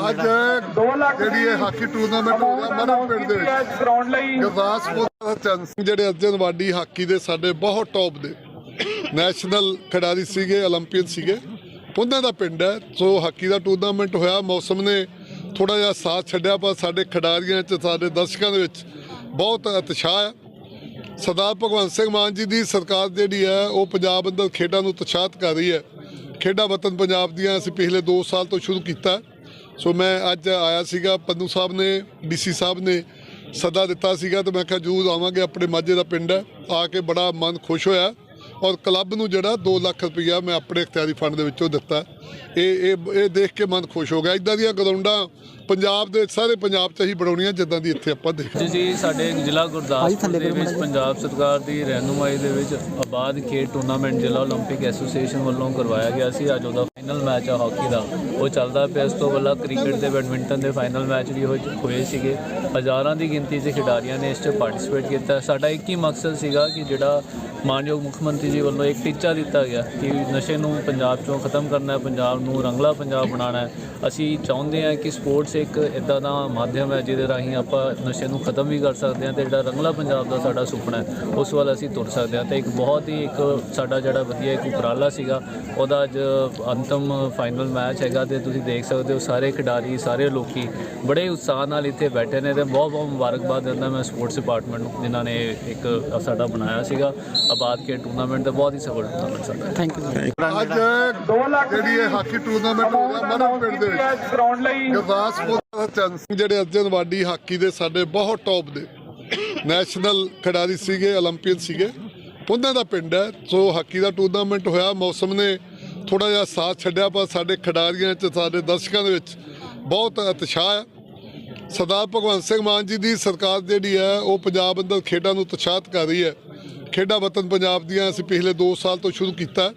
ਅੱਜ ਜਿਹੜੀ ਇਹ ਹਾਕੀ ਟੂਰਨਾਮੈਂਟ ਹੋ ਰਿਹਾ ਮਨਨ ਪਿੰਡ ਦੇ ਵਿੱਚ ਗਰਾਊਂਡ ਲਈ ਗੁਰਦਾਸਪੁਰ ਦਾ ਚੰਦ ਸਿੰਘ ਜਿਹੜੇ ਅਰਜਨ ਵਾਡੀ ਹਾਕੀ ਦੇ ਸਾਡੇ ਬਹੁਤ ਟੌਪ ਦੇ ਨੈਸ਼ਨਲ ਖਿਡਾਰੀ ਸੀਗੇ 올림픽 ਸੀਗੇ ਉਹਨਾਂ ਦਾ ਪਿੰਡ ਹੈ ਸੋ ਹਾਕੀ ਦਾ ਟੂਰਨਾਮੈਂਟ ਹੋਇਆ ਮੌਸਮ ਨੇ ਥੋੜਾ ਜਿਹਾ ਸਾਥ ਛੱਡਿਆ ਪਰ ਸਾਡੇ ਖਿਡਾਰੀਆਂ 'ਚ ਸਾਡੇ ਦਰਸ਼ਕਾਂ ਦੇ ਵਿੱਚ ਬਹੁਤ ਉਤਸ਼ਾਹ ਹੈ ਸਰਦਾਰ ਭਗਵੰਤ ਸਿੰਘ ਮਾਨ ਜੀ ਦੀ ਸਰਕਾਰ ਜਿਹੜੀ ਹੈ ਉਹ ਪੰਜਾਬ ਅੰਦਰ ਖੇਡਾਂ ਨੂੰ ਉਤਸ਼ਾਹਿਤ ਕਰ ਰਹੀ ਹੈ ਖੇਡਾਂ ਵਤਨ ਪੰਜਾਬ ਦੀਆਂ ਅਸੀਂ ਪਿਛਲੇ 2 ਸਾਲ ਤੋਂ ਸ਼ੁਰੂ ਕੀਤਾ ਸੋ ਮੈਂ ਅੱਜ ਆਇਆ ਸੀਗਾ ਪੰਨੂ ਸਾਹਿਬ ਨੇ ਡੀਸੀ ਸਾਹਿਬ ਨੇ ਸੱਦਾ ਦਿੱਤਾ ਸੀਗਾ ਤੇ ਮੈਂ ਕਿਹਾ ਜਰੂਰ ਆਵਾਂਗੇ, ਆਪਣੇ ਮਾਝੇ ਦਾ ਪਿੰਡ ਹੈ। ਆ ਕੇ ਬੜਾ ਮਨ ਖੁਸ਼ ਹੋਇਆ ਔਰ ਕਲੱਬ ਨੂੰ ਜਿਹੜਾ 2 ਲੱਖ ਰੁਪਈਆ ਮੈਂ ਆਪਣੇ ਇਖਤਿਆਰੀ ਫੰਡ ਦੇ ਵਿੱਚੋਂ ਦਿੱਤਾ। ਇਹ ਇਹ ਇਹ ਦੇਖ ਕੇ ਮਨ ਖੁਸ਼ ਹੋ ਗਿਆ ਇਦਾਂ ਦੀਆਂ ਗਰਾਊਂਡਾਂ ਪੰਜਾਬ ਦੇ ਸਾਰੇ ਪੰਜਾਬ 'ਚ ਹੀ ਬਣਾਉਣੀਆਂ ਜਿੱਦਾਂ ਦੀ ਇੱਥੇ ਆਪਾਂ ਦੇਖ ਜੀ ਜੀ ਸਾਡੇ ਜ਼ਿਲ੍ਹਾ ਗੁਰਦਾਸਪੁਰ ਦੇ ਵਿੱਚ ਪੰਜਾਬ ਸਰਕਾਰ ਦੀ ਰਹਿਨੁਮਾਈ ਦੇ ਵਿੱਚ ਆਬਾਦ ਖੇਡ ਟੂਰਨਾਮੈਂਟ ਜ਼ਿਲ੍ਹਾ 올림픽 ਐਸੋਸੀਏਸ਼ਨ ਵੱਲੋਂ ਕਰਵਾਇਆ ਗਿਆ ਸੀ ਅੱਜ ਉਹਦਾ ਫਾਈਨਲ ਮੈਚ ਆ ਹਾਕੀ ਦਾ ਉਹ ਚੱਲਦਾ ਪਿਆ ਇਸ ਤੋਂ ਪਹਿਲਾਂ ਕ੍ਰਿਕਟ ਤੇ ਬੈਡਮਿੰਟਨ ਦੇ ਫਾਈਨਲ ਮੈਚ ਵੀ ਹੋਏ ਹੋਏ ਸੀਗੇ ਹਜ਼ਾਰਾਂ ਦੀ ਗਿਣਤੀ 'ਚ ਖਿਡਾਰੀਆਂ ਨੇ ਇਸ 'ਚ ਪਾਰਟਿਸਿਪੇਟ ਕੀਤਾ ਸਾਡਾ ਇੱਕ ਹੀ ਮਕਸਦ ਸੀਗਾ ਕਿ ਜਿਹੜਾ ਮਾਨਯੋਗ ਮੁੱਖ ਮੰਤਰੀ ਜੀ ਵੱਲੋਂ ਇੱਕ ਟੀਚਾ ਦਿੱਤਾ ਗਿਆ ਕਿ ਨਸ਼ੇ ਨੂੰ ਪੰਜਾਬ 'ਚੋਂ ਖਤਮ ਕਰਨਾ ਹੈ ਪੰਜਾਬ ਨੂੰ ਰੰਗਲਾ ਪੰਜਾਬ ਬਣਾਉਣਾ ਹੈ। ਅਸੀਂ ਚਾਹੁੰਦੇ ਹਾਂ ਕਿ ਸਪੋਰਟਸ ਇੱਕ ਇਦਾਂ ਦਾ ਮਾਧਿਅਮ ਹੈ ਜਿਹਦੇ ਰਾਹੀਂ ਆਪਾਂ ਨਸ਼ੇ ਨੂੰ ਖਤਮ ਵੀ ਕਰ ਸਕਦੇ ਹਾਂ ਤੇ ਜਿਹੜਾ ਰੰਗਲਾ ਪੰਜਾਬ ਦਾ ਸਾਡਾ ਸੁਪਨਾ ਹੈ ਉਸ ਵੱਲ ਅਸੀਂ ਤੁਰ ਸਕਦੇ ਹਾਂ। ਤੇ ਇੱਕ ਬਹੁਤ ਹੀ ਇੱਕ ਸਾਡਾ ਜਿਹੜਾ ਵਧੀਆ ਇੱਕ ਉਪਰਾਲਾ ਸੀਗਾ ਉਹਦਾ ਅੱਜ ਅੰਤਮ ਫਾਈਨਲ ਮੈਚ ਹੈਗਾ ਤੇ ਤੁਸੀਂ ਦੇਖ ਸਕਦੇ ਹੋ ਸਾਰੇ ਖਿਡਾਰੀ ਸਾਰੇ ਲੋਕੀ ਬੜੇ ਉਤਸ਼ਾਹ ਨਾਲ ਇੱਥੇ ਬੈਠੇ ਨੇ ਤੇ ਬਹੁਤ ਬਹੁਤ ਮੁਬਾਰਕਬਾਦ ਦਿੰਦਾ ਮੈਂ ਸਪੋਰਟਸ ਡਿਪਾਰਟਮੈਂਟ ਨੂੰ ਜਿਨ੍ਹਾਂ ਨੇ ਇੱਕ ਸਾਡਾ ਬਣਾਇਆ ਸੀਗਾ ਆਬਾਦ ਕੇ ਟੂਰਨਾਮੈਂਟ ਦਾ ਬਹੁਤ ਹੀ ਸਫਲ ਟੂਰਨਾਮੈਂਟ ਸਾਡਾ। ਥੈਂਕ ਯੂ ਅੱਜ 2 ਲੱਖ ਜਿਹੜੀ ਇਹ ਹਾਕੀ ਟੂਰਨਾਮੈਂਟ ਹੋ ਰਿਹਾ ਮਨਨ ਪਿੰਡ ਦੇ ਵਿੱਚ ਗਰਾਊਂਡ ਲਈ ਗੁਰਦਾਸਪੁਰ ਦਾ ਚੰਦ ਸਿੰਘ ਜਿਹੜੇ ਅਰਜਨ ਵਾਡੀ ਹਾਕੀ ਦੇ ਸਾਡੇ ਬਹੁਤ ਟੌਪ ਦੇ ਨੈਸ਼ਨਲ ਖਿਡਾਰੀ ਸੀਗੇ 올림픽 ਸੀਗੇ ਉਹਨਾਂ ਦਾ ਪਿੰਡ ਹੈ ਸੋ ਹਾਕੀ ਦਾ ਟੂਰਨਾਮੈਂਟ ਹੋਇਆ ਮੌਸਮ ਨੇ ਥੋੜਾ ਜਿਹਾ ਸਾਥ ਛੱਡਿਆ ਪਰ ਸਾਡੇ ਖਿਡਾਰੀਆਂ 'ਚ ਸਾਡੇ ਦਰਸ਼ਕਾਂ ਦੇ ਵਿੱਚ ਬਹੁਤ ਉਤਸ਼ਾਹ ਹੈ ਸਰਦਾਰ ਭਗਵੰਤ ਸਿੰਘ ਮਾਨ ਜੀ ਦੀ ਸਰਕਾਰ ਜਿਹੜੀ ਹੈ ਉਹ ਪੰਜਾਬ ਅੰਦਰ ਖੇਡਾਂ ਨੂੰ ਉਤਸ਼ਾਹਿਤ ਕਰ ਰਹੀ ਹੈ ਖੇਡਾਂ ਵਤਨ ਪੰਜਾਬ ਦੀਆਂ ਅਸੀਂ ਪਿਛਲੇ 2 ਸਾਲ ਤੋਂ ਸ਼ੁਰੂ ਕੀਤਾ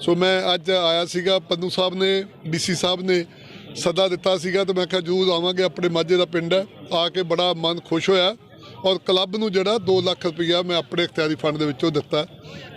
ਸੋ ਮੈਂ ਅੱਜ ਆਇਆ ਸੀਗਾ ਪੰਨੂ ਸਾਹਿਬ ਨੇ ਡੀਸੀ ਸਾਹਿਬ ਨੇ ਸੱਦਾ ਦਿੱਤਾ ਸੀਗਾ ਤੇ ਮੈਂ ਕਿਹਾ ਜਰੂਰ ਆਵਾਂਗੇ ਆਪਣੇ ਮਾਝੇ ਦਾ ਪਿੰਡ ਹੈ ਆ ਕੇ ਬੜਾ ਮਨ ਖੁਸ਼ ਹੋਇਆ ਔਰ ਕਲੱਬ ਨੂੰ ਜਿਹੜਾ 2 ਲੱਖ ਰੁਪਈਆ ਮੈਂ ਆਪਣੇ ਇਖਤਿਆਰੀ ਫੰਡ ਦੇ ਵਿੱਚੋਂ ਦਿੱਤਾ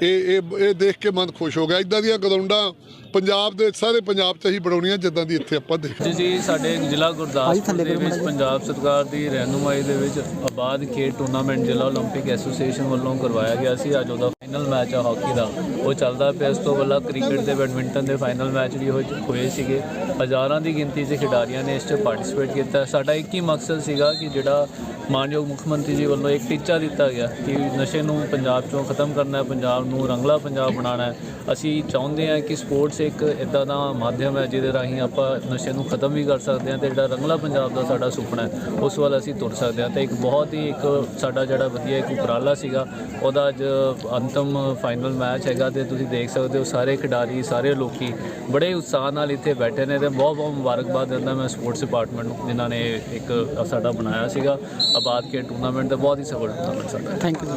ਇਹ ਇਹ ਇਹ ਦੇਖ ਕੇ ਮਨ ਖੁਸ਼ ਹੋ ਗਿਆ ਇਦਾਂ ਦੀਆਂ ਗਰਾਊਂਡਾਂ ਪੰਜਾਬ ਦੇ ਸਾਰੇ ਪੰਜਾਬ 'ਚ ਹੀ ਬਣਾਉਣੀਆਂ ਜਿੱਦਾਂ ਦੀ ਇੱਥੇ ਆਪਾਂ ਦੇਖ ਜੀ ਜੀ ਸਾਡੇ ਜ਼ਿਲ੍ਹਾ ਗੁਰਦਾਸਪੁਰ ਦੇ ਵਿੱਚ ਪੰਜਾਬ ਸਰਕਾਰ ਦੀ ਰਹਿਨੁਮਾਈ ਦੇ ਵਿੱਚ ਆਬਾਦ ਖੇਡ ਟੂਰਨਾਮੈਂਟ ਜ਼ਿਲ੍ਹਾ 올림픽 ਐਸੋਸੀਏਸ਼ਨ ਵੱਲੋਂ ਕਰਵਾਇਆ ਗਿਆ ਸੀ ਅੱਜ ਉਹਦਾ ਫਾਈਨਲ ਮੈਚ ਆ ਹਾਕੀ ਦਾ। ਉਹ ਚੱਲਦਾ ਪਿਆ ਇਸ ਤੋਂ ਪਹਿਲਾਂ ਕ੍ਰਿਕਟ ਤੇ ਬੈਡਮਿੰਟਨ ਦੇ ਫਾਈਨਲ ਮੈਚ ਵੀ ਹੋਏ ਹੋਏ ਸੀਗੇ। ਹਜ਼ਾਰਾਂ ਦੀ ਗਿਣਤੀ 'ਚ ਖਿਡਾਰੀਆਂ ਨੇ ਇਸ 'ਚ ਪਾਰਟਿਸਿਪੇਟ ਕੀਤਾ। ਸਾਡਾ ਇੱਕ ਹੀ ਮਕਸਦ ਸੀਗਾ ਕਿ ਜਿਹੜਾ ਮਾਨਯੋਗ ਮੁੱਖ ਮੰਤਰੀ ਜੀ ਵੱਲੋਂ ਇੱਕ ਟੀਚਾ ਦਿੱਤਾ ਗਿਆ ਕਿ ਨਸ਼ੇ ਨੂੰ ਪੰਜਾਬ 'ਚੋਂ ਖਤਮ ਕਰਨਾ ਹੈ, ਪੰਜਾਬ ਨੂੰ ਰੰਗਲਾ ਪੰਜਾਬ ਬਣਾਉਣਾ ਹੈ। ਅਸੀਂ ਚਾਹੁੰਦੇ ਹਾਂ ਕਿ ਸਪੋਰਟਸ ਇੱਕ ਇਦਾਂ ਦਾ ਮਾਧਿਅਮ ਹੈ ਜਿਹਦੇ ਰਾਹੀਂ ਆਪਾਂ ਨਸ਼ੇ ਨੂੰ ਖਤਮ ਵੀ ਕਰ ਸਕਦੇ ਹਾਂ ਤੇ ਜਿਹੜਾ ਰੰਗਲਾ ਪੰਜਾਬ ਦਾ ਸਾਡਾ ਸੁਪਨਾ ਹੈ, ਉਸ ਵੱਲ ਅਸੀਂ ਤੁਰ ਸਕਦੇ ਹਾਂ। ਤੇ ਇੱਕ ਬਹੁਤ ਹੀ ਇੱਕ ਸਾਡਾ ਜਿਹੜਾ ਵਧੀਆ ਇੱਕ ਉਪਰਾਲਾ ਸੀਗਾ, ਉਹਦਾ ਅੱਜ ਅੰਤ ਅੰਤਮ ਫਾਈਨਲ ਮੈਚ ਹੈਗਾ ਤੇ ਤੁਸੀਂ ਦੇਖ ਸਕਦੇ ਹੋ ਸਾਰੇ ਖਿਡਾਰੀ, ਸਾਰੇ ਲੋਕੀ ਬੜੇ ਉਤਸ਼ਾਹ ਨਾਲ ਇੱਥੇ ਬੈਠੇ ਨੇ ਤੇ ਬਹੁਤ ਬਹੁਤ ਮੁਬਾਰਕਬਾਦ ਦਿੰਦਾ ਮੈਂ ਸਪੋਰਟਸ ਡਿਪਾਰਟਮੈਂਟ ਨੂੰ, ਜਿਨ੍ਹਾਂ ਨੇ ਇੱਕ ਸਾਡਾ ਬਣਾਇਆ ਸੀਗਾ ਆਬਾਦ ਕੇ ਟੂਰਨਾਮੈਂਟ ਦਾ, ਬਹੁਤ ਹੀ ਸਫਲ ਟੂਰਨਾਮੈਂਟ ਸਾਡਾ। Thank you